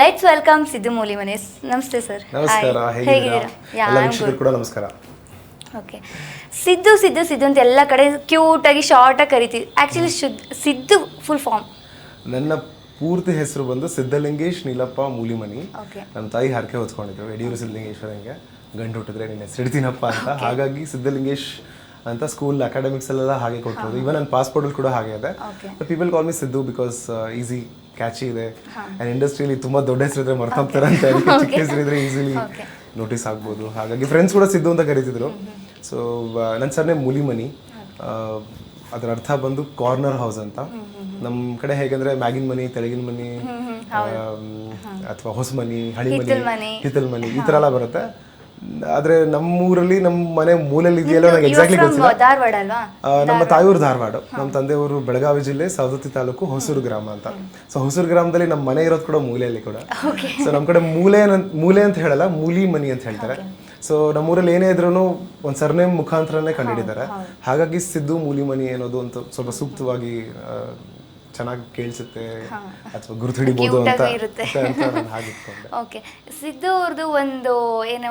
Let's welcome Siddu Moolimani ನಮಸ್ತೆ sir ನಮಸ್ಕಾರ ಹೇಗಿದ್ದೀರಾ? ಎಲ್ಲ ವೀಕ್ಷಕರು ಕೂಡ ನಮಸ್ಕಾರ. ಓಕೆ ಸಿದ್ದು ಸಿದ್ದು ಸಿದ್ದು ಅಂತ ಎಲ್ಲ ಕಡೆ ಕ್ಯೂಟಾಗಿ ಶಾರ್ಟಾಗಿ ಕರಿತೀವಿ. ಆ್ಯಕ್ಚುಲಿ ಸಿದ್ದು ಫುಲ್ ಫಾರ್ಮ್ ನನ್ನ ಪೂರ್ತಿ ಹೆಸರು ಬಂದು ಸಿದ್ಧಲಿಂಗೇಶ್ ನೀಲಪ್ಪ ಮೂಲಿಮನಿ. ನಮ್ಮ ತಾಯಿ ಹರಕೆ ಹೊತ್ಕೊಂಡಿದ್ರು. ಯಡಿಯೂರು ಸಿದ್ಧಲಿಂಗೇಶ್ವರಂಗೆ ಗಂಡು ಹುಟ್ಟಿದ್ರೆ ನಿನ್ನ ಹೆಸರಿಡ್ತೀನಪ್ಪ ಅಂತ. ಹಾಗಾಗಿ ಸಿದ್ಧಲಿಂಗೇಶ್ ಅಂತ ಸ್ಕೂಲ್ ಅಕಾಡೆಮಿಕ್ಸ್ ಅಲ್ಲೆಲ್ಲ ಹಾಗೆ ಕೊಟ್ಟಿರೋದು ಇವನ್ ನನ್ನ ಪಾಸ್ಪೋರ್ಟಲ್ಲಿ ಕೂಡ ಹಾಗೆ ಇದೆ. People call me Siddu because easy catchy ಇದೆ. ಆ್ಯಂಡ್ ಇಂಡಸ್ಟ್ರಿಯಲ್ಲಿ ತುಂಬ ದೊಡ್ಡ ಹೆಸರಿದ್ರೆ ಮರ್ತೋಗ್ತಾರೆ ಅಂತ ಹೇಳಿ ಚಿಕ್ಕ ಹೆಸರಿದ್ರೆ ಈಸಿಲಿ ನೋಟಿಸ್ ಆಗ್ಬೋದು. ಹಾಗಾಗಿ ಫ್ರೆಂಡ್ಸ್ ಕೂಡ ಸಿದ್ದು ಅಂತ ಕರೀತಿದ್ರು. ಸೊ ನನ್ನ ಸರ್ನೇ ಮುಲಿಮನಿ. ಅದರ ಅರ್ಥ ಬಂದು ಕಾರ್ನರ್ ಹೌಸ್ ಅಂತ. ನಮ್ಮ ಕಡೆ ಹೇಗಂದ್ರೆ ಮ್ಯಾಗಿನ ಮನಿ ತೆಳಗಿನ ಮನಿ ಅಥವಾ ಹೊಸ ಮನಿ ಹಳಿ ಮನಿ ಮನೆ. ಹಿತ್ತಲ್ ಮನಿ ಈ ಥರ ಎಲ್ಲ ಬರುತ್ತೆ. ಆದ್ರೆ ನಮ್ಮೂರಲ್ಲಿ ನಮ್ಮ ಮನೆ ಮೂಲೆಯಲ್ಲಿ ಇದೆಯಲ್ಲ ನಂಗೆ ಎಕ್ಸಾಕ್ಟ್ಲಿ ಗೊತ್ತಿಲ್ಲ. ಧಾರವಾಡ ಅಲ್ವಾ? ಆ, ನಮ್ಮ ತಾಯಿಯವರು ಧಾರವಾಡ. ನಮ್ಮ ತಂದೆಯವರು ಬೆಳಗಾವಿ ಜಿಲ್ಲೆ ಸವದತ್ತಿ ತಾಲೂಕು ಹೊಸೂರು ಗ್ರಾಮ ಅಂತ. ಸೊ ಹೊಸೂರು ಗ್ರಾಮದಲ್ಲಿ ನಮ್ಮ ಮನೆ ಇರೋದು ಕೂಡ ಮೂಲೆಯಲ್ಲಿ ಕೂಡ. ಸೊ ನಮ್ಮ ಕಡೆ ಮೂಲೆ ಅನ್- ಮೂಲೆ ಅಂತ ಹೇಳಲ್ಲ ಮೂಲಿ ಮನಿ ಅಂತ ಹೇಳ್ತಾರೆ. ಸೊ ನಮ್ಮೂರಲ್ಲಿ ಏನೇ ಇದ್ರೂ ಒಂದು ಸರ್ನೇಮ್ ಮುಖಾಂತರನೇ ಕಂಡುಹಿಡಿದ್ದಾರೆ ಹಾಗಾಗಿ ಸಿದ್ದು ಮೂಲಿ ಮನಿ ಅನ್ನೋದು ಅಂತ ಸ್ವಲ್ಪ ಸೂಕ್ತವಾಗಿ ಚೆನ್ನಾಗಿ ಕೇಳಿಸುತ್ತೆ ಅಥವಾ ಗುರುತು ಹಿಡಿಬೋದು ಅಂತ ನಾನು ಓಕೆ ಸಿದ್ದು ಅವ್ರದ್ದು ಒಂದು ಏನು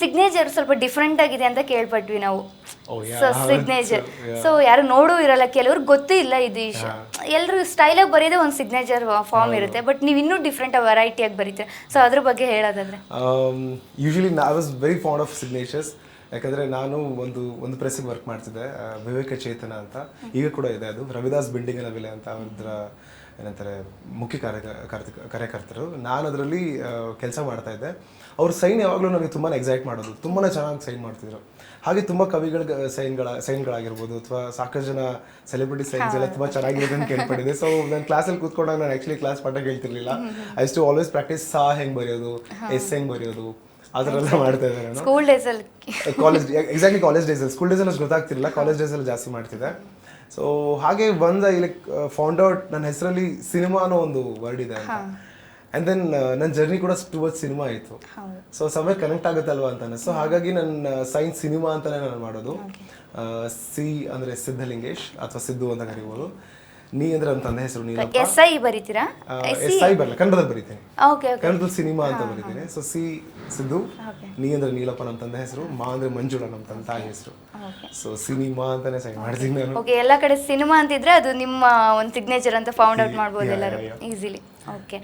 ಸಿಗ್ನೇಚರ್ ಸ್ವಲ್ಪ ಡಿಫ್ರೆಂಟ್ ಆಗಿದೆ ಅಂತ ಕೇಳ್ಪಟ್ವಿ ನಾವು. ಸಿಗ್ನೇಚರ್ ಸೊ ಯಾರು ನೋಡೂ ಇರಲ್ಲ ಕೆಲವ್ರು ಗೊತ್ತೂ ಇಲ್ಲ ಇದು ಇಶ. ಎಲ್ಲರೂ ಸ್ಟೈಲಾಗಿ ಬರೆಯೋದೇ ಒಂದು ಸಿಗ್ನೇಚರ್ ಫಾರ್ಮ್ ಇರುತ್ತೆ ಬಟ್ ನೀವು ಇನ್ನೂ ಡಿಫ್ರೆಂಟ್ ವೆರೈಟಿಯಾಗಿ ಬರೀತೀರ. ಸೊ ಅದ್ರ ಬಗ್ಗೆ ಹೇಳೋದಾದ್ರೆ. Usually I was very fond of signatures ಯಾಕಂದ್ರೆ ನಾನು ಒಂದು ಒಂದು ಪ್ರೆಸ್ಸಿಗೆ ವರ್ಕ್ ಮಾಡ್ತಿದ್ದೆ ವಿವೇಕ ಚೇತನ ಅಂತ. ಈಗ ಕೂಡ ಇದೆ ಅದು. ರವಿದಾಸ್ ಬಿಲ್ಡಿಂಗಿನ ಬೆಲೆ ಅಂತ ಅದರ ಏನಂತಾರೆ ಮುಖ್ಯ ಕಾರ್ಯ- ಕಾರ್ಯಕರ್ತರು. ನಾನು ಅದರಲ್ಲಿ ಕೆಲಸ ಮಾಡ್ತಾ ಇದ್ದೆ. ಅವ್ರ ಸೈನ್ ಯಾವಾಗಲೂ ನನಗೆ ತುಂಬಾ ಎಕ್ಸೈಟ್ ಮಾಡೋದು. ತುಂಬಾ ಚೆನ್ನಾಗಿ ಸೈನ್ ಮಾಡ್ತಿದ್ರು. ಹಾಗೆ ತುಂಬ ಕವಿಗಳ ಸೈನ್ಗಳ ಸೈನ್ಗಳಾಗಿರ್ಬೋದು ಅಥವಾ ಸಾಕಷ್ಟು ಜನ ಸೆಲೆಬ್ರಿಟಿ ಸೈನ್ಸ್ ಎಲ್ಲ ತುಂಬ ಚೆನ್ನಾಗಿರೋದು ಅಂತ ಕೇಳ್ಪಟ್ಟಿದೆ ಸೊ ನಾನು ಕ್ಲಾಸಲ್ಲಿ ಕೂತ್ಕೊಂಡಾಗ ನಾನು ಆ್ಯಕ್ಚುಲಿ ಕ್ಲಾಸ್ ಪಾಠ ಕೇಳ್ತಿರ್ಲಿಲ್ಲ. ಐ ಟು ಆಲ್ವೇಸ್ ಪ್ರಾಕ್ಟೀಸ್ ಸಾ ಹೆಂಗೆ ಬರೆಯೋದು ಎಸ್ ಹೆಂಗೆ ಬರೆಯೋದು ಆ ಥರ ಎಲ್ಲ ಮಾಡ್ತಾ ಇದ್ದಾರೆ ನಾನು ಸ್ಕೂಲ್ ಡೇಸಲ್ಲಿ ಕಾಲೇಜ್ ಎಕ್ಸಾಕ್ಟ್ಲಿ ಕಾಲೇಜ್ ಡೇಸಲ್ಲಿ ಸ್ಕೂಲ್ ಡೇಸಲ್ಲಿ ಅಷ್ಟು ಗೊತ್ತಾಗ್ತಿರಲಿಲ್ಲ. ಕಾಲೇಜ್ ಡೇಸಲ್ಲಿ ಜಾಸ್ತಿ ಮಾಡ್ತಿದ್ದೆ. ಸೊ ಹಾಗೆ ಬಂದ ಇಲ್ಲಿ ಫೌಂಡ್ ಔಟ್ ನನ್ನ ಹೆಸರಲ್ಲಿ ಸಿನಿಮಾ ಅನ್ನೋ ಒಂದು ವರ್ಡ್ ಇದೆ ಅಂತ. ಆ್ಯಂಡ್ ದೆನ್ ನನ್ನ ಜರ್ನಿ ಕೂಡ ಟುವರ್ಡ್ ಸಿನಿಮಾ ಆಯಿತು. ಸೊ ಸಮಯ ಕನೆಕ್ಟ್ ಆಗುತ್ತಲ್ವಾ ಅಂತ ಸೊ ಹಾಗಾಗಿ ನನ್ನ ಸೈನ್ಸ್ ಸಿನಿಮಾ ಅಂತಲೇ ನಾನು ಮಾಡೋದು. ಸಿ ಅಂದ್ರೆ ಸಿದ್ಧಲಿಂಗೇಶ್ ಅಥವಾ ಸಿದ್ದು ಅಂತ ಕರಿಬೋದು. ನೀ ಅಂದ್ರೆ ನನ್ನ ತಂದೆ ಹೆಸರು ನೀನಪ್ಪ? ಎಸ್ ಐ ಬರೀತೀರಾ? ಎಸ್ ಐ ಬರಲ್ಲ ಕನ್ನಡದಲ್ಲಿ ಬರೀತೀನಿ. Okay okay. ಕನ್ನಡದಲ್ಲಿ ಸಿನಿಮಾ ಅಂತ ಬರೀತೀನಿ. ಸೊ ಸಿ ಸಿದ್ದು ನೀ ಅಂದ್ರೆ ನೀಲಪ್ಪ ನಮ್ಮ ತಂದೆ ಹೆಸರು ಮಾ ಅಂದ್ರೆ ಮಂಜುಳ ನಮ್ಮ ತಂದೆ ತಾಯಿ ಹೆಸರು. ಸೊ ಸಿನಿಮಾ ಅಂತಾನೆ ಸೈನ್ ಮಾಡ್ತೀನಿ ನಾನು. ಓಕೆ ಎಲ್ಲ ಕಡೆ ಸಿನಿಮಾ ಅಂತಿದ್ರೆ ಅದು ನಿಮ್ಮ ಒಂದು ಸಿಗ್ನೇಚರ್ ಅಂತ ಫೌಂಡ್ ಔಟ್ ಮಾಡ್ಬೋದು ಎಲ್ಲರೂ ಈಸಿಲಿ ಓಕೆ.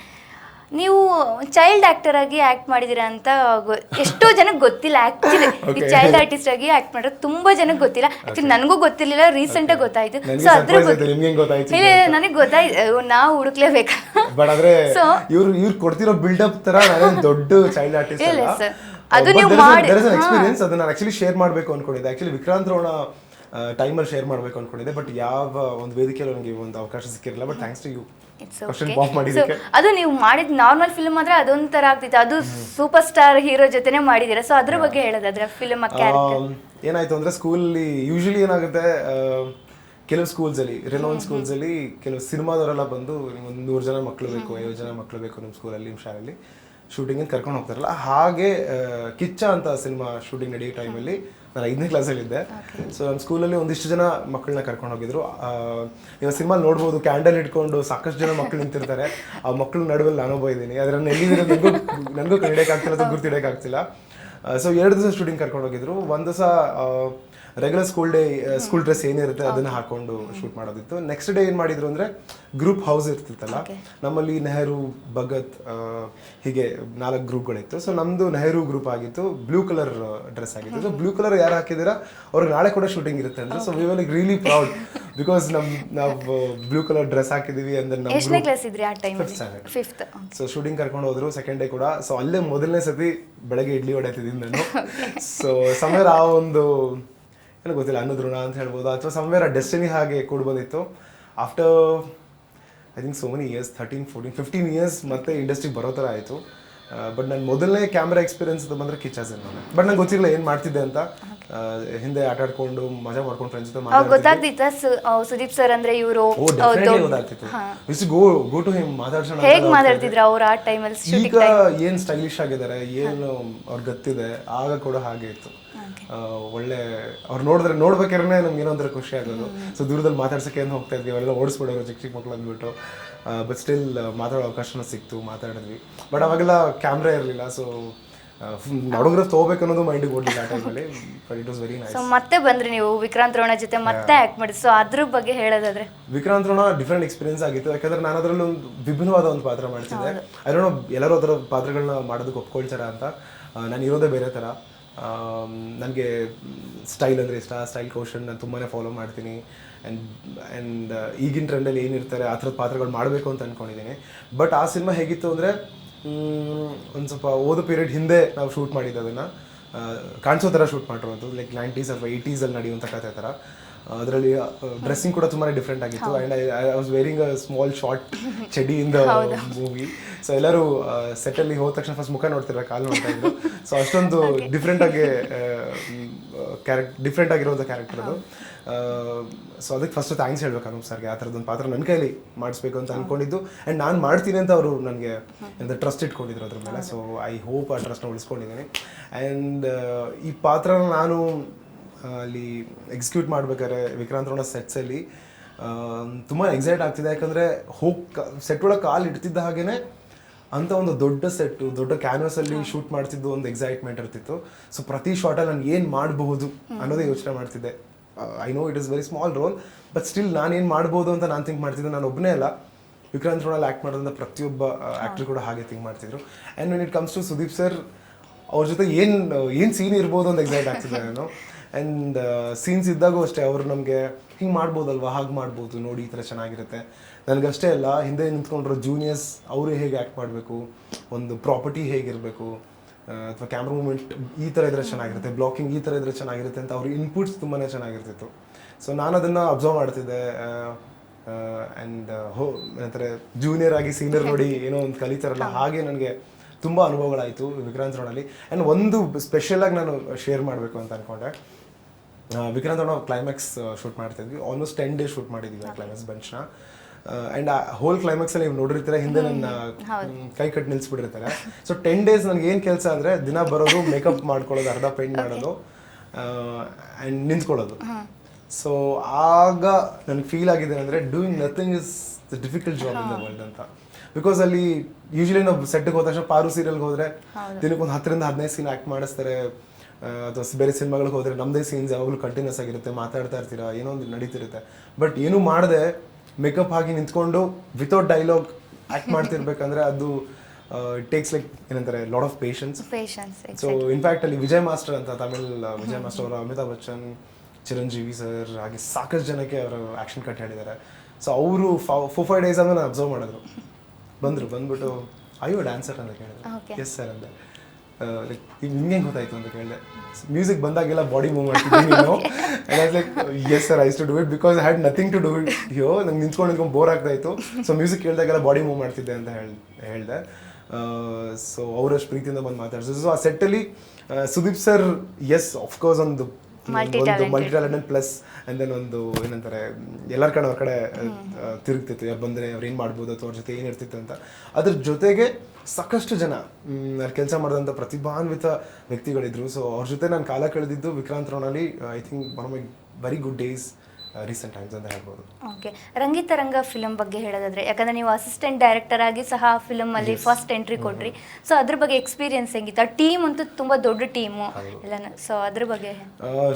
ನೀವು ಚೈಲ್ಡ್ ಆಕ್ಟರ್ ಆಗಿ ಆಕ್ಟ್ ಮಾಡಿದಿರಾ ಅಂತ ಗೊ- ಎಷ್ಟೋ ಜನಕ್ಕೆ ಗೊತ್ತಿಲ್ಲ ಆಕ್ಚುಲಿ ಈ ಚೈಲ್ಡ್ ಆರ್ಟಿಸ್ಟ್ ಆಗಿ ಆಕ್ಟ್ ಮಾಡೋದು ತುಂಬಾ ಜನಕ್ಕೆ ಗೊತ್ತಿಲ್ಲ. ಆಕ್ಚುಲಿ ನನಗೂ ಗೊತ್ತಿರಲಿಲ್ಲ ರೀಸೆಂಟ್ ಆಗಿ ಗೊತ್ತಾಯ್ತು. ನನಗೆ ಸೊ ಅದ್ರ surprise ಬಗ್ಗೆ ಆಯ್ತು, ನಿಮ್ಗೆ ಹೆಂಗ್ ಗೊತ್ತಾಯ್ತು ಇಲ್ಲ ನನಗೆ ಗೊತ್ತಾಯ್ತು. ನಾವು ಹುಡುಕ್ಲೇಬೇಕಾ. ಬಟ್ ಆದ್ರೆ So- ಇವ್ರು ಇವ್ರು ಕೊಡ್ತಿರೋ ಬಿಲ್ಡಪ್ ತರ ನಾನೇನ್ ದೊಡ್ಡ ಚೈಲ್ಡ್ ಆರ್ಟಿಸ್ಟ್ ಇಲ್ಲ sir. ಅದು ನೀವು ಮಾಡಿ- ಎಕ್ಸ್ಪೀರಿಯನ್ಸ್ ಅದನ್ನ ನಾನು ಆಕ್ಚುಲಿ ಶೇರ್ ಮಾಡ್ಬೇಕು ಅನ್ಕೊಂಡಿದ್ದೆ. ಆಕ್ಚುಲಿ ವಿಕ್ರಾಂತ್ ರೋಣ ಟೈಮಲ್ಲಿ ಶೇರ್ ಮಾಡಬೇಕು ಅನ್ಕೊಂಡಿದ್ದೆ. ಬಟ್ ಯಾವ ಒಂದು ವೇದಿಕೆಯಲ್ಲಿ ನನಗೆ ಒಂದು ಅವಕಾಶ ಸಿಕ್ಕಿರಲಿಲ್ಲ. ಬಟ್ ಥ್ಯಾಂಕ್ಸ್ ಟು ಯು ಮಾಡಿದ್ದಕ್ಕೆ? ಅದು ನೀವು ಮಾಡಿದ ನಾರ್ಮಲ್ ಫಿಲ್ಮ್ ಆದ್ರೆ ಅದೊಂಥರ ಆಗ್ತಿತ್ತು. ಅದು ಸೂಪರ್ ಸ್ಟಾರ್ ಹೀರೋ ಜೊತೆನೆ ಮಾಡಿದ್ದೀರಾ? ಸೊ ಅದ್ರ ಬಗ್ಗೆ ಹೇಳೋದಾದ್ರೆ ಫಿಲ್ಮ್ ಕ್ಯಾರೆಕ್ಟರ್ ಏನಾಯ್ತು ಅಂದ್ರೆ ಸ್ಕೂಲಲ್ಲಿ ಯೂಶಲಿ ಏನಾಗುತ್ತೆ ಆ, ಕೆಲವು ಸ್ಕೂಲ್ಸಲ್ಲಿ ರೆನೋನ್ ಸ್ಕೂಲ್ಸಲ್ಲಿ ಕೆಲವು ಸಿನಿಮಾದವರೆಲ್ಲ ಬಂದು ಒಂದು ನೂರು ಜನ ಮಕ್ಕಳು ಬೇಕು ಐವತ್ತು ಜನ ಮಕ್ಕಳು ಬೇಕು ನಿಮ್ಮ ಸ್ಕೂಲಲ್ಲಿ ನಿಮ್ಮ ಶಾಲೆಯಲ್ಲಿ. ಶೂಟಿಂಗ್ ಕರ್ಕೊಂಡು ಹೋಗ್ತಾರಲ್ಲ ಹಾಗೆ ಕಿಚ್ಚ ಅಂತ ಸಿನಿಮಾ ಶೂಟಿಂಗ್ ನಡೆಯೋ ಟೈಮಲ್ಲಿ ನಾನು ಐದನೇ ಕ್ಲಾಸಲ್ಲಿದ್ದೆ ಸೊ ನಮ್ಮ ಸ್ಕೂಲಲ್ಲಿ ಒಂದಿಷ್ಟು ಜನ ಮಕ್ಕಳನ್ನ ಕರ್ಕೊಂಡು ಹೋಗಿದ್ರು. ಇವಾಗ ಸಿನಿಮಾ ನೋಡ್ಬೋದು ಕ್ಯಾಂಡಲ್ ಇಟ್ಕೊಂಡು ಸಾಕಷ್ಟು ಜನ ಮಕ್ಕಳು ನಿಂತಿರ್ತಾರೆ. ಆ ಮಕ್ಕಳು ನಡುವಲ್ಲಿ ನಾನೊಬ್ಬ ಇದ್ದೀನಿ. ಅದನ್ನು ಎಲ್ಲಿದ್ದೀರ ನನಗೂ ನನಗೂ ಕಂಡಿಡಿಯೋಕ್ಕಾಗ್ತಿಲ್ಲ ಅಥವಾ ಗುರ್ತಿಡೋಕ್ಕಾಗ್ತಿಲ್ಲ ಸೊ ಎರಡು ದಿವಸ ಸ್ಟೂಡೆಂಟ್ ಕರ್ಕೊಂಡು ಹೋಗಿದ್ರು. ಒಂದು ದಿವಸ regular school day school dress ಏನಿರುತ್ತೆ ಅದನ್ನ ಹಾಕೊಂಡು ಶೂಟ್ ಮಾಡೋದಿತ್ತು. ನೆಕ್ಸ್ಟ್ ಡೇ ಏನ್ ಮಾಡಿದ್ರು ಅಂದ್ರೆ ಗ್ರೂಪ್ ಹೌಸ್ ಇರ್ತಿತ್ತಲ್ಲ ನಮ್ಮಲ್ಲಿ ನೆಹರು ಭಗತ್ ಹೀಗೆ ನಾಲ್ಕು ಗ್ರೂಪ್ಗಳಿತ್ತು ಸೊ ನಮ್ದು ನೆಹರು ಗ್ರೂಪ್ ಆಗಿತ್ತು. ಬ್ಲೂ ಕಲರ್ ಡ್ರೆಸ್ ಆಗಿತ್ತು. ಸೊ ಬ್ಲೂ ಕಲರ್ ಯಾರು ಹಾಕಿದ್ದೀರಾ ಅವ್ರಿಗೆ ನಾಳೆ ಕೂಡ ಶೂಟಿಂಗ್ ಇರುತ್ತೆ ಅಂದ್ರೆ so we were like really proud because ನಮ್ ನಾವು ಬ್ಲೂ ಕಲರ್ ಡ್ರೆಸ್ ಹಾಕಿದೀವಿ ಅಂದ್ರೆ ನಮ್ಮ ಎಷ್ಟನೇ ಕ್ಲಾಸ್ ಇದ್ರಿ ಆ time Fifth standard. Fifth so shooting ಕರ್ಕೊಂಡು ಹೋದ್ರು ಸೆಕೆಂಡ್ ಡೇ ಕೂಡ. ಸೊ ಅಲ್ಲೇ ಮೊದಲನೇ ಸತಿ ಬೆಳಗ್ಗೆ ಇಡ್ಲಿ ಹೊಡೆತಿದ್ದೀನಿ ನಾನು. ಸೊ ಸಮಯ ಆ ಒಂದು ಏನೋ ಗೊತ್ತಿಲ್ಲ ಅನ್ನೋದ್ಋಣ ಅಂತ ಹೇಳ್ಬೋದು ಅಥವಾ ಸಮ್ವೇರ್ ಆ ಡೆಸ್ಟಿನಿ ಹಾಗೆ ಕೂಡ ಬಂದಿತ್ತು. After I think so many years thirteen fourteen fifteen years ಮತ್ತೆ ಇಂಡಸ್ಟ್ರಿಗೆ ಬರೋ ಥರ ಆಯಿತು. ಬಟ್ ನನ್ನ ಮೊದಲನೇ ಕ್ಯಾಮ್ರಾ ಎಕ್ಸ್ಪೀರಿಯನ್ಸ್ ಅಂತ ಬಂದರೆ ಕಿಚ್ಚಾಸ್ ನಾನು ಬಟ್ ನಂಗೆ ಗೊತ್ತಿಲ್ಲ ಏನು ಮಾಡ್ತಿದ್ದೆ ಅಂತ. ಹಿಂದೆ ಆಟ ಆಡ್ಕೊಂಡು ಮಜಾ ಮಾಡ್ಕೊಂಡು ಫ್ರೆಂಡ್ಸ್ ಜೊತೆ ಗೊತ್ತಾಗ್ತಿತ್ತ ಸುದೀಪ್ ಸರ್ ಅಂದ್ರೆ ಇವರು? ಗೊತ್ತಾಗ್ತಿತ್ತು. ವಿಸ್ ಗೋ ಗೋ ಟು ಹಿಮ್ ಮಾತಾಡ್ಸೋಣ ಹೇಗೆ ಮಾತಾಡ್ತಿದ್ರು ಅವ್ರು ಆ ಟೈಮಲ್ಲಿ ಈಗ ಏನ್ ಸ್ಟೈಲಿಶ್ ಆಗಿದ್ದಾರೆ ಏನು ಅವ್ರಿಗೆ ಗೊತ್ತಿದೆ ಆಗ ಕೂಡ ಹಾಗೆ ಇತ್ತು. ಒಳ್ಳೆ ಅವ್ರು ನೋಡಿದ್ರೆ ನೋಡ್ಬೇಕಾದ್ರೆ ನಮ್ಗೆ ಏನೋ ಖುಷಿ ಆಗೋದು. ಸೊ ದೂರದಲ್ಲಿ ಮಾತಾಡ್ಸಕ್ಕೆ ಏನು ಹೋಗ್ತಾ ಇದ್ವಿ ಅವೆಲ್ಲ ಓಡಿಸ್ಬಿಡೋರು ಚಿಕ್ಕ ಚಿಕ್ಕ ಮಕ್ಳು ಅಂದ್ಬಿಟ್ಟು. ಬಟ್ ಸ್ಟಿಲ್ ಮಾತಾಡೋ ಅವಕಾಶನೂ ಸಿಕ್ತು ಮಾತಾಡಿದ್ವಿ. ಬಟ್ ಅವಾಗೆಲ್ಲ ಕ್ಯಾಮ್ರಾ ಇರಲಿಲ್ಲ ಸೊ ನೋಡೋಗ್ರಫ್ ತಗೋಬೇಕು ಅನ್ನೋದು ಮೈಂಡಿಗೆ ಓಡಲಿಲ್ಲ ಆ ಟೈಮಲ್ಲಿ but it was very nice so ಮತ್ತೆ ಬಂದ್ರಿ ನೀವು ವಿಕ್ರಾಂತ್ ರೋಣ ಜೊತೆ ಮತ್ತೆ ಆ್ಯಕ್ಟ್ ಮಾಡಿ ಸೊ ಅದ್ರ ಬಗ್ಗೆ ಹೇಳೋದಾದ್ರೆ? ವಿಕ್ರಾಂತ್ ರೋಣ ಡಿಫ್ರೆಂಟ್ ಎಕ್ಸ್ಪೀರಿಯನ್ಸ್ ಆಗಿತ್ತು. ಯಾಕಂದ್ರೆ ನಾನು ಅದರಲ್ಲಿ ಒಂದು ವಿಭಿನ್ನವಾದ ಒಂದು ಪಾತ್ರ ಮಾಡ್ತಿದ್ದೆ. ನೋ ಎಲ್ಲರೂ ಅದರ ಪಾತ್ರಗಳನ್ನ ಮಾಡೋದಕ್ಕೆ ಒಪ್ಕೊಳ್ತಾರ ಅಂತ. ನಾನು ಇರೋದೇ ಬೇರೆ ಥರ. ನನಗೆ ಸ್ಟೈಲ್ ಅಂದರೆ ಇಷ್ಟ ಸ್ಟೈಲ್ ಕೋಶನ್ ನಾನು ತುಂಬಾ ಫಾಲೋ ಮಾಡ್ತೀನಿ. ಆ್ಯಂಡ್ ಆ್ಯಂಡ್ ಈಗಿನ ಟ್ರೆಂಡಲ್ಲಿ ಏನಿರ್ತಾರೆ ಆ ಥರದ ಪಾತ್ರಗಳು ಮಾಡಬೇಕು ಅಂತ ಅಂದ್ಕೊಂಡಿದ್ದೀನಿ ಬಟ್ ಆ ಸಿನಿಮಾ ಹೇಗಿತ್ತು ಅಂದರೆ ಒಂದು ಸ್ವಲ್ಪ ಓದೋ ಪೀರಿಯಡ್ ಹಿಂದೆ ನಾವು ಶೂಟ್ ಮಾಡಿದ್ದು ಅದನ್ನು. ಕಾಣಿಸೋ ಥರ ಶೂಟ್ ಮಾಡಿರೋದು ಲೈಕ್ ನೈಂಟೀಸ್ ಅಥವಾ ಏಯ್ಟೀಸಲ್ಲಿ ನಡೆಯುವಂಥ ಕಥೆ ಥರ. ಅದರಲ್ಲಿ ಡ್ರೆಸ್ಸಿಂಗ್ ಕೂಡ ತುಂಬಾ ಡಿಫ್ರೆಂಟ್ ಆಗಿತ್ತು. And I was wearing a small short ಚಡಿ in the movie so ಎಲ್ಲರೂ ಸೆಟ್ಟಲ್ಲಿ ಹೋದ ತಕ್ಷಣ ಫಸ್ಟ್ ಮುಖ ನೋಡ್ತಿರೋ ಕಾಲು ನೋಡ್ತಾ ಇದ್ರು. ಸೊ ಅಷ್ಟೊಂದು ಡಿಫ್ರೆಂಟ್ ಆಗಿ ಕ್ಯಾರೆಕ್ಟ್ ಡಿಫ್ರೆಂಟ್ ಆಗಿರುವಂಥ ಕ್ಯಾರೆಕ್ಟರ್ ಅದು. ಸೊ ಅದಕ್ಕೆ ಫಸ್ಟ್ ಥ್ಯಾಂಕ್ಸ್ ಹೇಳ್ಬೇಕು ಅನೂಪ್ ಸರ್ಗೆ. ಆ ಥರದೊಂದು ಪಾತ್ರ ನನ್ನ ಕೈಲಿ ಮಾಡಿಸ್ಬೇಕು ಅಂತ ಅಂದ್ಕೊಂಡಿದ್ದು ಆ್ಯಂಡ್ ನಾನು ಮಾಡ್ತೀನಿ ಅಂತ ಅವರು ನನಗೆ ಅಂದರೆ ಟ್ರಸ್ಟ್ ಇಟ್ಕೊಂಡಿದ್ರು ಅದ್ರ ಮೇಲೆ. ಸೊ ಐ ಹೋಪ್ ಆ ಟ್ರಸ್ಟ್ನ ಉಳಿಸ್ಕೊಂಡಿದ್ದೀನಿ. ಆ್ಯಂಡ್ ಈ ಪಾತ್ರನ ನಾನು ಅಲ್ಲಿ ಎಕ್ಸಿಕ್ಯೂಟ್ ಮಾಡ್ಬೇಕಾದ್ರೆ ವಿಕ್ರಾಂತ್ ರೋಣ ಸೆಟ್ಸಲ್ಲಿ ತುಂಬ ಎಕ್ಸೈಟ್ ಆಗ್ತಿದೆ. ಯಾಕಂದರೆ ಹೋಗಿ ಸೆಟ್ ಒಳಗೆ ಕಾಲು ಇಡ್ತಿದ್ದ ಹಾಗೇನೆ ಅಂತ ಒಂದು ದೊಡ್ಡ ಸೆಟ್ಟು ದೊಡ್ಡ ಕ್ಯಾನ್ವಸಲ್ಲಿ ಶೂಟ್ ಮಾಡ್ತಿದ್ದು ಒಂದು ಎಕ್ಸೈಟ್ಮೆಂಟ್ ಇರ್ತಿತ್ತು. ಸೊ ಪ್ರತಿ ಶಾರ್ಟಲ್ಲಿ ನಾನು ಏನು ಮಾಡಬಹುದು ಅನ್ನೋದೇ ಯೋಚನೆ ಮಾಡ್ತಿದ್ದೆ. I know it is very small role but still ನಾನು ಏನು ಮಾಡ್ಬೋದು ಅಂತ ನಾನು ಥಿಂಕ್ ಮಾಡ್ತಿದ್ದೆ. ನಾನು ಒಬ್ಬನೇ ಅಲ್ಲ. ವಿಕ್ರಾಂತ್ ರೋಣಲ್ಲಿ ಆ್ಯಕ್ಟ್ ಮಾಡೋದ್ರಿಂದ ಪ್ರತಿಯೊಬ್ಬ ಆ್ಯಕ್ಟ್ರ್ ಕೂಡ ಹಾಗೆ ಥಿಂಕ್ ಮಾಡ್ತಿದ್ರು. And when it comes to Sudeep sir ಅವ್ರ ಜೊತೆ ಏನು ಏನು ಸೀನ್ ಇರ್ಬೋದು ಅಂತ ಎಕ್ಸೈಟ್ ಆಗ್ತಿದ್ದೆ ನಾನು. ಆ್ಯಂಡ್ ಸೀನ್ಸ್ ಇದ್ದಾಗೂ ಅಷ್ಟೇ ಅವರು ನಮಗೆ ಹಿಂಗೆ ಮಾಡ್ಬೋದಲ್ವಾ, ಹಾಗೆ ಮಾಡ್ಬೋದು, ನೋಡಿ ಈ ಥರ ಚೆನ್ನಾಗಿರುತ್ತೆ. ನನಗಷ್ಟೇ ಅಲ್ಲ, ಹಿಂದೆ ನಿಂತ್ಕೊಂಡಿರೋ ಜೂನಿಯರ್ಸ್ ಅವರು ಹೇಗೆ ಆ್ಯಕ್ಟ್ ಮಾಡಬೇಕು, ಒಂದು ಪ್ರಾಪರ್ಟಿ ಹೇಗಿರಬೇಕು ಅಥವಾ ಕ್ಯಾಮ್ರಾ ಮೂಮೆಂಟ್ ಈ ಥರ ಇದ್ರೆ ಚೆನ್ನಾಗಿರುತ್ತೆ ಬ್ಲಾಕಿಂಗ್ ಈ ಥರ ಇದ್ರೆ ಚೆನ್ನಾಗಿರುತ್ತೆ ಅಂತ ಅವ್ರ ಇನ್ಪುಟ್ಸ್ ತುಂಬಾ ಚೆನ್ನಾಗಿರ್ತಿತ್ತು. ಸೊ ನಾನು ಅದನ್ನು ಅಬ್ಸರ್ವ್ ಮಾಡ್ತಿದ್ದೆ ಆ್ಯಂಡ್ ಹೋ, ಏನಂತಾರೆ ಜೂನಿಯರ್ ಆಗಿ ಸೀನಿಯರ್ ನೋಡಿ ಏನೋ ಒಂದು ಕಲಿತಾರಲ್ಲ, ಹಾಗೆ ನನಗೆ ತುಂಬ ಅನುಭವಗಳಾಯಿತು ವಿಕ್ರಾಂತ್ ರೋಡಲ್ಲಿ. ಆ್ಯಂಡ್ ಒಂದು ಸ್ಪೆಷಲಾಗಿ ನಾನು ಶೇರ್ ಮಾಡಬೇಕು ಅಂತ ಅನ್ಕೊಂಡೆ. ಆ, ಅವ್ರು ನಾವು ಕ್ಲೈಮ್ಯಾಕ್ಸ್ ಶೂಟ್ ಮಾಡ್ತಿದ್ವಿ ಆಲ್ಮೋಸ್ಟ್ ಟೆನ್ ಡೇ ಶೂಟ್ ಮಾಡಿದ್ವಿ ಆ ಕ್ಲೈಮ್ಯಾಕ್ಸ್ ಬೆಂಚ್ನ ಆ್ಯಂಡ್ ಆ ಹೋಲ್ ಕ್ಲೈಮ್ಯಾಕ್ಸ್ ಅಲ್ಲಿ ನೀವು ನೋಡಿರ್ತೀರ ಹಿಂದೆ ನನ್ನ ಕೈ ಕಟ್ ನಿಲ್ಸ್ಬಿಟ್ಟಿರ್ತಾರೆ ಸೊ ಟೆನ್ ಡೇಸ್ ನನಗೆ ಏನು ಕೆಲಸ ಅಂದರೆ ದಿನ ಬರೋದು ಮೇಕಪ್ ಮಾಡ್ಕೊಳ್ಳೋದು ಅರ್ಧ ಪೇಂಟ್ ಮಾಡೋದು ಆ್ಯಂಡ್ ನಿಂತ್ಕೊಳ್ಳೋದು. ಸೊ ಆಗ ನನಗೆ ಫೀಲ್ ಆಗಿದೆ ಅಂದರೆ doing nothing is the difficult job in the world ಅಂತ. ಬಿಕಾಸ್ ಅಲ್ಲಿ ಯೂಶಲಿ ನಾವು ಸೆಟ್ಗೆ ಹೋದ ತಕ್ಷಣ ಪಾರು ಸೀರಿಯಲ್ಗೆ ಹೋದರೆ ದಿನಕ್ಕೆ ಒಂದು ಹತ್ತರಿಂದ ಹದಿನೈದು ಸೀನ್ ಆ್ಯಕ್ಟ್ ಮಾಡಿಸ್ತಾರೆ. ಅಥವಾ ಬೇರೆ ಸಿನಿಮಾಗಳಿಗೆ ಹೋದರೆ ನಮ್ಮದೇ ಸೀನ್ಸ್ ಯಾವಾಗಲೂ ಕಂಟಿನ್ಯೂಸ್ ಆಗಿರುತ್ತೆ ಮಾತಾಡ್ತಾ ಇರ್ತೀರಾ ಏನೋ ಒಂದು ನಡೀತಿರುತ್ತೆ. ಬಟ್ ಏನೂ ಮಾಡದೆ ಮೇಕಪ್ ಹಾಕಿ ನಿಂತ್ಕೊಂಡು ವಿತೌಟ್ ಡೈಲಾಗ್ ಆ್ಯಕ್ಟ್ ಮಾಡ್ತಿರ್ಬೇಕಂದ್ರೆ ಅದು ಟೇಕ್ಸ್ ಲೈಕ್ ಏನಂತಾರೆ lot of patience patience so in fact ಅಲ್ಲಿ ವಿಜಯ್ ಮಾಸ್ಟರ್ ಅಂತ ತಮಿಳ್ ವಿಜಯ್ ಮಾಸ್ಟರ್ ಅವರು ಅಮಿತಾಬ್ ಬಚ್ಚನ್ ಚಿರಂಜೀವಿ ಸರ್ ಹಾಗೆ ಸಾಕಷ್ಟು ಜನಕ್ಕೆ ಅವರು ಆ್ಯಕ್ಷನ್ ಕಟ್ ಹೇಳಿದ್ದಾರೆ ಸೊ ಅವರು ಫೋರ್ ಫೈವ್ ಡೇಸ್ ಆದ್ಮೇಲೆ ಅಬ್ಸರ್ವ್ ಮಾಡಿದ್ರು. ಬಂದರು ಬಂದ್ಬಿಟ್ಟು ಐ ಅಯ್ಯೋ ಡ್ಯಾನ್ಸರ್ ಅಂತ ಕೇಳಿದ್ರು. ಕೇಳಿದೆ ಎಸ್ ಸರ್ ಅಂದೆ. ಲೈಕ್ ನಿಮ್ಗೆ ಗೊತ್ತಾಯ್ತು ಅಂತ ಕೇಳಿದೆ ಮ್ಯೂಸಿಕ್ ಬಂದಾಗೆಲ್ಲ ಬಾಡಿ ಮೂವ್ ಮಾಡ್ತಿದ್ದೀನಿ was like yes sir ice to do it because had nothing to do it ಯೋ ನಂಗೆ ನಿಂತ್ಕೊಂಡು ನಿಂತ್ಕೊಂಡು ಬೋರ್ ಆಗ್ತಾ ಇತ್ತು ಸೊ ಮ್ಯೂಸಿಕ್ ಕೇಳಿದಾಗೆಲ್ಲ ಬಾಡಿ ಮೂವ್ ಮಾಡ್ತಿದ್ದೆ ಅಂತ ಹೇಳಿ ಹೇಳಿದೆ ಸೊ ಅವರಷ್ಟು ಪ್ರೀತಿಯಿಂದ ಬಂದು ಮಾತಾಡ್ಸೋದು ಸೊ ಆ ಸೆಟ್ಟಲ್ಲಿ Sudeep sir yes of course ಒಂದು ಒಂದು multi talented plus and then ಒಂದು ಏನಂತಾರೆ ಎಲ್ಲರ ಕಡೆ ಅವ್ರ ಕಡೆ ತಿರುಗ್ತಿತ್ತು. ಯಾರು ಬಂದರೆ ಅವ್ರು ಏನು ಮಾಡ್ಬೋದು ಅಥವಾ ಅವ್ರ ಜೊತೆ ಏನಿರ್ತಿತ್ತು ಅಂತ. ಅದ್ರ ಜೊತೆಗೆ ಸಾಕಷ್ಟು ಜನ ಕೆಲಸ ಮಾಡಿದಂಥ ಪ್ರತಿಭಾನ್ವಿತ ವ್ಯಕ್ತಿಗಳಿದ್ರು. ಸೊ ಅವ್ರ ಜೊತೆ ನಾನು ಕಾಲ ಕಳೆದಿದ್ದು Vikrant ರೋಣಲ್ಲಿ I think one my very good days recent times ಅಂತ ಹೇಳ್ಬೋದು. ಓಕೆ ರಂಗಿತರಂಗ ಫಿಲಮ್ ಬಗ್ಗೆ ಹೇಳೋದಾದ್ರೆ ಯಾಕಂದ್ರೆ ನೀವು ಅಸಿಸ್ಟೆಂಟ್ ಡೈರೆಕ್ಟರ್ ಆಗಿ ಸಹ ಆ ಫಿಲಮ್ ಅಲ್ಲಿ ಫಸ್ಟ್ ಎಂಟ್ರಿ ಕೊಟ್ರಿ. ಸೊ ಅದ್ರ ಬಗ್ಗೆ ಎಕ್ಸ್ಪೀರಿಯನ್ಸ್ ಹೆಂಗಿತ್ತು? ಆ ಟೀಮ್ ಅಂತೂ ತುಂಬಾ ದೊಡ್ಡ ಟೀಮು ಎಲ್ಲ ಸೊ ಅದ್ರ ಬಗ್ಗೆ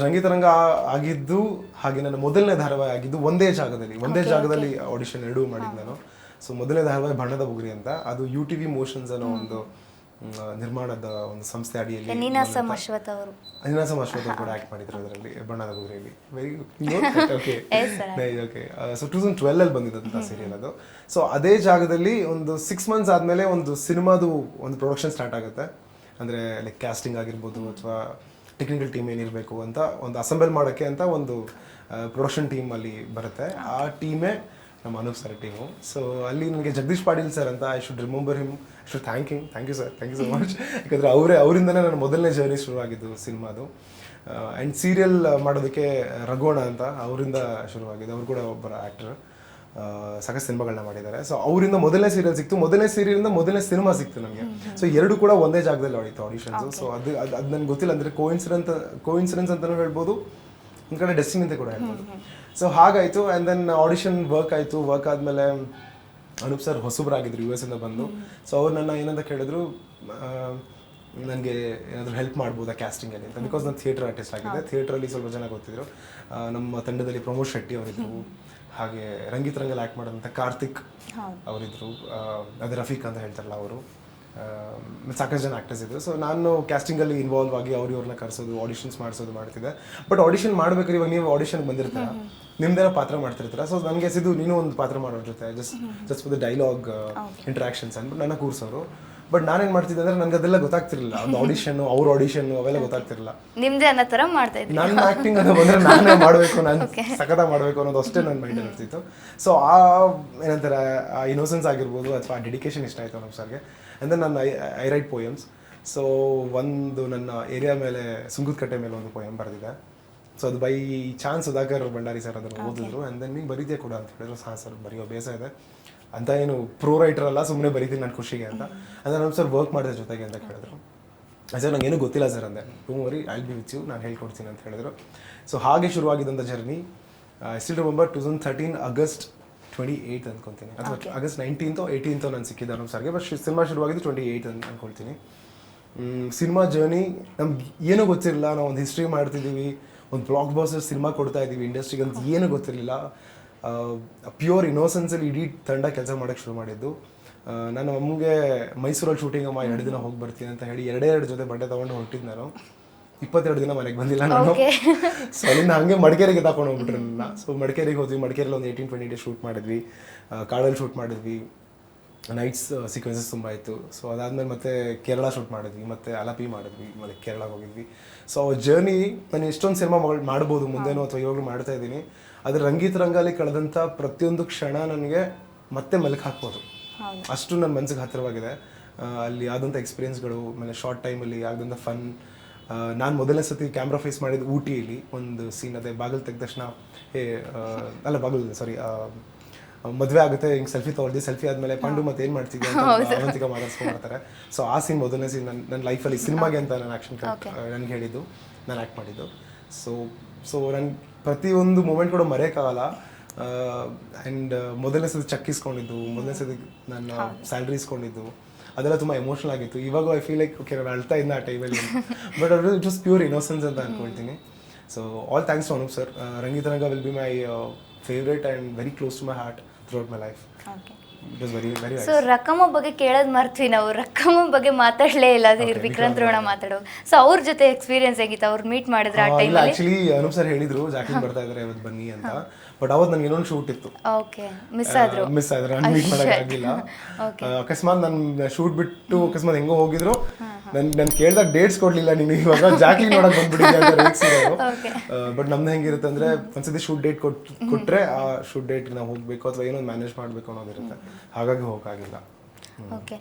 ರಂಗಿತರಂಗ ಆಗಿದ್ದು ಹಾಗೆ ನನ್ನ ಮೊದಲನೇ ಧಾರಾವಾಹಿ ಆಗಿದ್ದು ಒಂದೇ ಜಾಗದಲ್ಲಿ ಒಂದೇ ಜಾಗದಲ್ಲಿ ಆಡಿಷನ್ ಎರಡೂ ಮಾಡಿದ್ದು ನಾನು. ಸೊ ಮೊದಲನೇ ಧಾರಾವಾಹಿ ಬಣ್ಣದ ಬುಗುರಿ ಅಂತ ಅದು ಯು ಟಿ ವಿ ಮೋಷನ್ಸ್ ಅನ್ನೋ ಒಂದು ನಿರ್ಮಾಣದ ಒಂದು ಸಂಸ್ಥೆ ಅಡಿಯಲ್ಲಿ ನೀನಾಸಂ ಅಶ್ವಥ್ ಅವರು. ಅಶ್ವಥ್ ಕೂಡ ಆಕ್ಟ್ ಮಾಡಿದ್ರು ಅದರಲ್ಲಿ ಬಣ್ಣದ ಬುಗುರಿಯಲ್ಲಿ very okay Yes, sir. Okay so two thousand twelve ಅಲ್ಲಿ ಬಂದಿದ್ದಂಥ ಸೀರಿಯಲ್ ಅದು. ಸೊ ಅದೇ ಜಾಗದಲ್ಲಿ ಒಂದು ಸಿಕ್ಸ್ ಮಂತ್ಸ್ ಆದಮೇಲೆ ಒಂದು ಸಿನಿಮಾದು ಒಂದು ಪ್ರೊಡಕ್ಷನ್ ಸ್ಟಾರ್ಟ್ ಆಗುತ್ತೆ. ಅಂದರೆ ಲೈಕ್ ಕ್ಯಾಸ್ಟಿಂಗ್ ಆಗಿರ್ಬೋದು ಅಥವಾ ಟೆಕ್ನಿಕಲ್ ಟೀಮ್ ಏನಿರಬೇಕು ಅಂತ ಒಂದು ಅಸೆಂಬಲ್ ಮಾಡೋಕ್ಕೆ ಅಂತ ಒಂದು ಪ್ರೊಡಕ್ಷನ್ ಟೀಮ್ ಅಲ್ಲಿ ಬರುತ್ತೆ. ಆ ಟೀಮೇ ನಮ್ಮ ಅನೂಪ್ ಸರ್ ಟೀಮು ಸೊ ಅಲ್ಲಿ ನನಗೆ ಜಗದೀಶ್ ಪಾಟೀಲ್ ಸರ್ ಅಂತ I should remember him I should thank ಹಿಂಗ್ thank you sir thank you so much ಯಾಕಂದರೆ ಅವರೇ ಅವರಿಂದನೇ ನನ್ನ ಮೊದಲನೇ ಜರ್ನಿ ಶುರು ಶುರುವಾಗಿದ್ದು ಸಿನಿಮಾದು. ಆ್ಯಂಡ್ ಸೀರಿಯಲ್ ಮಾಡೋದಕ್ಕೆ ರಘೋಣ ಅಂತ ಅವರಿಂದ ಶುರುವಾಗಿದೆ ಅವರು ಕೂಡ ಒಬ್ಬರ ಆ್ಯಕ್ಟರ್ ಸಾಕಷ್ಟು ಸಿನಿಮಾಗಳನ್ನ ಮಾಡಿದ್ದಾರೆ. ಸೊ ಅವರಿಂದ ಮೊದಲನೇ ಸೀರಿಯಲ್ ಸಿಕ್ತು. ಮೊದಲನೇ ಸೀರಿಯಲಿಂದ ಮೊದಲನೇ ಸಿನಿಮಾ ಸಿಕ್ತು ನನಗೆ. ಸೊ ಎರಡು ಕೂಡ ಒಂದೇ ಜಾಗದಲ್ಲಿ ಆಡಿತ್ತು ಆಡಿಷನ್ಸ್ ಸೊ ಅದು ಅದು ಅದು ನನಗೆ ಗೊತ್ತಿಲ್ಲ. ಅಂದರೆ ಕೋಇನ್ಸಿಡೆಂಟ್ ಕೋಇನ್ಸಿಡೆನ್ಸ್ ಅಂತಲೂ ಹೇಳ್ಬೋದು. ಒಂದು ಕಡೆ ಡೆಸ್ಟಿನಿ ಅಂತ ಕೂಡ ಹೇಳ್ಬೋದು ಸೊ ಹಾಗಾಯಿತು ಆ್ಯಂಡ್ ದೆನ್ ಆಡಿಷನ್ ವರ್ಕ್ ಆಯಿತು. ವರ್ಕ್ ಆದಮೇಲೆ ಅನೂಪ್ ಸರ್ ಹೊಸಬ್ರಾಗಿದ್ರು ಯು ಎಸ್ ಇಂದ ಬಂದು. ಸೊ ಅವ್ರು ನನ್ನ ಏನಂತ ಕೇಳಿದ್ರು ನನಗೆ ಏನಾದರೂ ಹೆಲ್ಪ್ ಮಾಡ್ಬೋದಾ ಕ್ಯಾಸ್ಟಿಂಗಲ್ಲಿ ಅಂತ. ಬಿಕಾಸ್ ನಾನು ಥಿಯೇಟರ್ ಆರ್ಟಿಸ್ಟ್ ಆಗಿದೆ ಥಿಯೇಟ್ರಲ್ಲಿ ಸ್ವಲ್ಪ ಜನ ಗೊತ್ತಿದ್ರು. ನಮ್ಮ ತಂಡದಲ್ಲಿ ಪ್ರಮೋದ್ ಶೆಟ್ಟಿ ಅವರಿದ್ದರು ಹಾಗೆ ರಂಗಿತ್ ರಂಗಲ್ಲಿ ಆ್ಯಕ್ಟ್ ಮಾಡೋಂಥ ಕಾರ್ತಿಕ್ ಅವರಿದ್ದರು ಅದೇ ರಫೀಕ್ ಅಂತ ಹೇಳ್ತಾರಲ್ಲ ಅವರು. ಸಾಕಷ್ಟು ಜನ ಆ್ಯಕ್ಟರ್ಸ್ ಇದ್ದರು ಸೊ ನಾನು ಕ್ಯಾಸ್ಟಿಂಗಲ್ಲಿ ಇನ್ವಾಲ್ವ್ ಆಗಿ ಅವ್ರು ಇವ್ರನ್ನ ಕರೆಸೋದು ಆಡಿಷನ್ಸ್ ಮಾಡಿಸೋದು ಮಾಡ್ತಿದ್ದೆ. ಬಟ್ ಆಡಿಷನ್ ಮಾಡ್ಬೇಕಾದ್ರೆ ಇವಾಗ ನೀವು ಆಡಿಷನ್ಗೆ ಬಂದಿರ್ತೀರ. ನಿಮ್ದೇನೋ ಪಾತ್ರ ಮಾಡ್ತಿರ್ತೀರ. ಸೊ ನನಗೆ ಸಿದ್ದು ನೀನು ಒಂದು ಪಾತ್ರ ಮಾಡೋರ ಜೊತೆ. Just just for the dialogue interactions ಅಂದ್ಬಿಟ್ಟು ನನ್ನ ಕೂರ್ಸೋರು. ಬಟ್ ನಾನೇನ್ ಮಾಡ್ತಿದ್ದೆ ಅಂದ್ರೆ ನನಗೆ ಅದೆಲ್ಲ ಗೊತ್ತಾಗ್ತಿರ್ಲಿಲ್ಲ. ಒಂದು ಆಡಿಷನ್ ಅವ್ರ ಆಡಿಷನ್ ಅವೆಲ್ಲ ಗೊತ್ತಾಗ್ತಿರಲಿಲ್ಲ. ನಿಮ್ದೇ ಅನ್ನೋ ತರ ಮಾಡ್ತಾ ಇದ್ದೀನಿ ನನ್ನ ಆಕ್ಟಿಂಗ್ ಅನ್ನೋ ಬಂದ್ರೆ ನಾನೇ ಮಾಡಬೇಕು ನಾನು ಸಖತ ಮಾಡಬೇಕು ಅನ್ನೋದು ಅಷ್ಟೇ ನನ್ನ ಮೈಂಡ್ ಇರ್ತಿತ್ತು. ಸೊ ಆ ಏನಂತಾರೆ ಆ ಇನೋಸೆನ್ಸ್ ಆಗಿರ್ಬೋದು ಅಥವಾ ಆ ಡೆಡಿಕೇಶನ್ ಇಷ್ಟ ಆಯಿತು ನಮ್ಮ ಸರ್ಗೆ. ಅಂದರೆ ನನ್ನ ಐ ರೈಟ್ ಪೋಯಮ್ಸ್ ಸೊ ಒಂದು ನನ್ನ ಏರಿಯಾ ಮೇಲೆ ಸುಂಗುದ್ಕಟ್ಟೆ ಮೇಲೆ ಒಂದು ಪೋಯಮ್ ಬರೆದಿದೆ ಸೊ ಅದು by chance Sudhakar Bhandari sir ಅದನ್ನು ಓದಿದ್ರು ಆ್ಯಂಡ್ ದೆನ್ ನೀವು ಬರೀದೇ ಕೂಡ ಅಂತ ಹೇಳಿದ್ರು ಸಹ ಸರ್ ಬರೆಯೋ ಬೇಸ ಇದೆ. ಅಂತ ಏನು ಪ್ರೋ ರೈಟರ್ ಅಲ್ಲ ಸುಮ್ಮನೆ ಬರೀತೀನಿ ನನ್ನ ಖುಷಿಗೆ ಅಂತ. ಅಂದರೆ ನಮ್ಮ ಸರ್ ವರ್ಕ್ ಮಾಡಿದೆ ಜೊತೆಗೆ ಅಂತ ಕೇಳಿದ್ರು. ಸರ್ ನಂಗೆ ಏನೂ ಗೊತ್ತಿಲ್ಲ ಸರ್ ಅಂದೆ. To worry I be with you ನಾನು ಹೇಳ್ಕೊಡ್ತೀನಿ ಅಂತ ಹೇಳಿದ್ರು. ಸೊ ಹಾಗೆ ಶುರುವಾಗಿದ್ದಂಥ journey still remember two thousand thirteen August twenty eight ಅಂದ್ಕೊತೀನಿ ಅಥವಾ ಆಗಸ್ಟ್ ನೈನ್ಟೀನ್ತೋ ಏಯ್ಟೀನ್ತೋ ನಾನು ಸಿಕ್ಕಿದ್ದೆ ನಮ್ಮ ಸರ್ಗೆ ಬಟ್ ಸಿನಿಮಾ ಶುರುವಾಗಿದ್ದು ಟ್ವೆಂಟಿ ಏಯ್ಟ್ ಅಂತ ಅನ್ಕೊಳ್ತೀನಿ ಸಿನಿಮಾ ಜರ್ನಿ ನಮ್ಗೆ ಏನೂ ಗೊತ್ತಿರಲಿಲ್ಲ. ನಾವು ಒಂದು ಹಿಸ್ಟ್ರಿ ಮಾಡ್ತಿದ್ದೀವಿ ಒಂದು ಬ್ಲಾಕ್ ಬಾಸ್ಟರ್ ಸಿನಿಮಾ ಕೊಡ್ತಾ ಇದ್ದೀವಿ ಇಂಡಸ್ಟ್ರಿಗೆ ಅಂತ ಏನೂ ಗೊತ್ತಿರಲಿಲ್ಲ. ಪ್ಯೂರ್ ಇನ್ನೋಸೆನ್ಸಲ್ಲಿ ಇಡೀ ತಂಡ ಕೆಲಸ ಮಾಡೋಕ್ಕೆ ಶುರು ಮಾಡಿದ್ದು. ನಾನು ಅಮ್ಮಗೆ ಮೈಸೂರಲ್ಲಿ ಶೂಟಿಂಗ್ ಅಮ್ಮ ಎರಡು ದಿನ ಹೋಗಿ ಬರ್ತೀನಿ ಅಂತ ಹೇಳಿ ಎರಡೇ ಎರಡು ಜೊತೆ ಬಟ್ಟೆ ತೊಗೊಂಡು ಹೊರಟಿದ್ದು ನಾನು. ಇಪ್ಪತ್ತೆರಡು ದಿನ ಮನೆಗೆ ಬಂದಿಲ್ಲ ನಾನು. ಸೊ ಅಲ್ಲಿಂದ ಹಂಗೆ ಮಡಿಕೇರಿಗೆ ತಗೊಂಡು ಹೋಗ್ಬಿಟ್ರು ನನ್ನ. ಸೊ ಮಡಿಕೇರಿಗೆ ಹೋದ್ವಿ. ಮಡಿಕೇರಿಯಲ್ಲಿ ಒಂದು ಏಯ್ಟೀನ್ ಟ್ವೆಂಟಿ ಡೇಸ್ ಶೂಟ್ ಮಾಡಿದ್ವಿ. ಕಾಡಲ್ಲಿ ಶೂಟ್ ಮಾಡಿದ್ವಿ. ನೈಟ್ಸ್ ಸೀಕ್ವೆನ್ಸಸ್ ತುಂಬ ಇತ್ತು. ಸೊ ಅದಾದಮೇಲೆ ಮತ್ತೆ ಕೇರಳ ಶೂಟ್ ಮಾಡಿದ್ವಿ. ಮತ್ತೆ ಅಲಪಿ ಮಾಡಿದ್ವಿ. ಮತ್ತೆ ಕೇರಳಕ್ಕೆ ಹೋಗಿದ್ವಿ. ಸೊ ಜರ್ನಿ ನಾನು ಎಷ್ಟೊಂದು ಸಿನಿಮಾ ಮಾಡ್ಬೋದು ಮುಂದೇನೋ ಅಥವಾ ಇವಾಗಲೂ ಮಾಡ್ತಾ ಇದ್ದೀನಿ. ಅದ್ರ ರಂಗೀತ ರಂಗಲ್ಲಿ ಕಳೆದಂಥ ಪ್ರತಿಯೊಂದು ಕ್ಷಣ ನನಗೆ ಮತ್ತೆ ಮಲಕ್ ಹಾಕ್ಬೋದು. ಅಷ್ಟು ನನ್ನ ಮನಸ್ಸಿಗೆ ಹತ್ತಿರವಾಗಿದೆ. ಆ, ಅಲ್ಲಿ ಆದಂಥ ಎಕ್ಸ್ಪೀರಿಯನ್ಸ್ಗಳು ಆಮೇಲೆ ಶಾರ್ಟ್ ಟೈಮಲ್ಲಿ ಯಾವ್ದಂತ ಫನ್ ನಾನು ಮೊದಲನೇ ಸತಿ ಕ್ಯಾಮ್ರಾ ಫೇಸ್ ಮಾಡಿದ ಊಟಿಯಲ್ಲಿ ಒಂದು ಸೀನ್ ಅದೇ ಬಾಗಿಲು ತೆಗೆದ ತಕ್ಷಣ ಏ ಅಲ್ಲ ಬಾಗಿಲು ಸಾರಿ ಮದುವೆ ಆಗುತ್ತೆ ಹಿಂಗೆ ಸೆಲ್ಫಿ ತೊಗೊಳ್ದಿ ಸೆಲ್ಫಿ ಆದಮೇಲೆ ಪಾಂಡು ಮತ್ತೆ ಏನು ಮಾಡ್ತಿದ್ದೆ ಅಂತ ಮಾಡ್ತಾರೆ ಸೊ ಸೀನ್ ಮೊದಲನೇ ಸೀನ್ ನನ್ನ ನನ್ನ ಲೈಫಲ್ಲಿ ಸಿನಿಮಾಗೆ ಅಂತ ನಾನು ಆ್ಯಕ್ಷನ್ ನನಗೆ ಹೇಳಿದ್ದು ನಾನು ಆ್ಯಕ್ಟ್ ಮಾಡಿದ್ದು. ಸೊ ಸೊ ನನ್ನ ಪ್ರತಿಯೊಂದು ಮೂಮೆಂಟ್ ಕೂಡ ಮರೆಯೋಕ್ಕಾಗಲ್ಲ. ಆ್ಯಂಡ್ ಮೊದಲನೇ ಸತಿ ಚೆಕ್ ಇಸ್ಕೊಂಡಿದ್ದು ಮೊದಲನೇ ಸತಿ ನನ್ನ ಸ್ಯಾಲ್ರಿ ಇಸ್ಕೊಂಡಿದ್ದು ಅದೆಲ್ಲ ತುಂಬ ಎಮೋಷನಲ್ ಆಗಿತ್ತು. ಇವಾಗ ಐ ಫೀಲ್ ಲೈಕ್ ಓಕೆ ನಾನು ಅಳ್ತಾ ಇದ್ದೆ ಆ ಟೈಮಲ್ಲಿ ಬಟ್ ಅದು ಇಟ್ ವಾಸ್ ಪ್ಯೂರ್ ಇನ್ನೋಸೆನ್ಸ್ ಅಂತ ಅನ್ಕೊಳ್ತೀನಿ. So all thanks to Anoop sir Rangitaranga will be my favourite and very close to my heart throughout my life so Rakkamma ಬಗ್ಗೆ ಕೇಳೋದು ಮರ್ತ್ವಿ ನಾವು. ರಕಮ ಬಗ್ಗೆ ಮಾತಾಡಲೇ ಇಲ್ಲ. ವಿಕ್ರಾಂತ್ ರೋಣ ಮಾತಾಡೋ. ಸೊ ಅವ್ರ ಜೊತೆ ಎಕ್ಸ್ಪೀರಿಯನ್ಸ್ ಆಗಿತ್ತು ಅವ್ರು ಮೀಟ್ ಮಾಡಿದ್ರೆ ಆ ಟೈಮ್ ಆಕ್ಚುಲಿ ಅನುಪ್ ಸರ್ ಹೇಳಿದ್ರು ಜಾಕಿಂಗ್ ಬರ್ತಾ ಇದಾರೆ ಇವತ್ತು ಬನ್ನಿ ಅಂತ. ಬಟ್ ಅವತ್ತು ನನಗೆ ಇನ್ನೊಂದು ಶೂಟ್ ಇತ್ತು. ಓಕೆ ಮಿಸ್ ಆದ್ರು. ಮಿಸ್ ಆದ್ರೆ. ಮೀಟ್ ಮಾಡೋಕ್ಕಾಗಿಲ್ಲ ಅಕಸ್ಮಾತ್ ನಾನು ಶೂಟ್ ಬಿಟ್ಟು ಅಕಸ್ಮಾತ್ ಹೆಂಗೋ ಹೋಗಿದ್ರು. ನನ್ ನನ್ ಕೇಳ್ದಾಗ ಡೇಟ್ಸ್ ಕೊಡ್ಲಿಲ್ಲ ನೀನು ಇವಾಗ ಜಾಕ್ಲಿ ನೋಡಕ್ ಬಂದ್ಬಿಟ್ಟಿದ್ದೆ ಅಂತ ಬಟ್ ನಮ್ದು ಹೆಂಗಿರುತ್ತೆ ಅಂದ್ರೆ ಒಂದ್ಸತಿ ಶೂಟ್ ಡೇಟ್ ಕೊಟ್ ಕೊಟ್ರೆ ಆ ಶೂಟ್ ಡೇಟ್ ನಾವು ಹೋಗ್ಬೇಕು ಅಥವಾ ಏನೋ ಮ್ಯಾನೇಜ್ ಮಾಡ್ಬೇಕು ಅನ್ನೋದಿರುತ್ತೆ. ಹಾಗಾಗಿ ಹೋಗಕ್ಕಾಗಿಲ್ಲ. ಓಕೆ